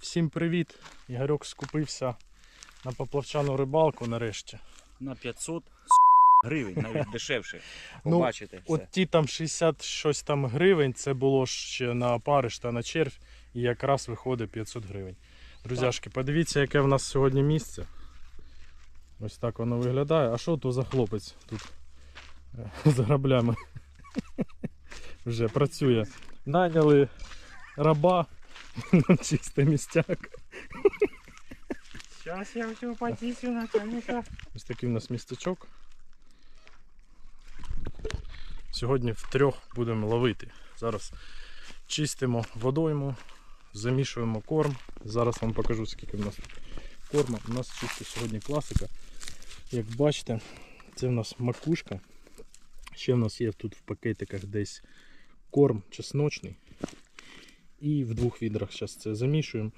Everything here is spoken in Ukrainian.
Всім привіт! Ігорьок скупився на поплавчану рибалку нарешті. На 500 гривень, навіть дешевше. Ну, Побачите. все. От ті там 60 щось там гривень, це було ще на париш та на червь, і якраз виходить 500 гривень. Друзяшки, подивіться, яке в нас сьогодні місце. Ось так воно виглядає. А що то за хлопець тут е, з граблями? Вже працює. Наняли раба на чисте містяк. Сейчас я все потисну начальника. Ось такий у нас містечок. Сьогодні втрьох будемо ловити. Зараз чистимо водойму, замішуємо корм. Зараз вам покажу, скільки в нас корма. У нас чисто сьогодні класика. Як бачите, це в нас макушка. Ще в нас є тут в пакетиках десь корм чесночний. І в двох відрах зараз це замішуємо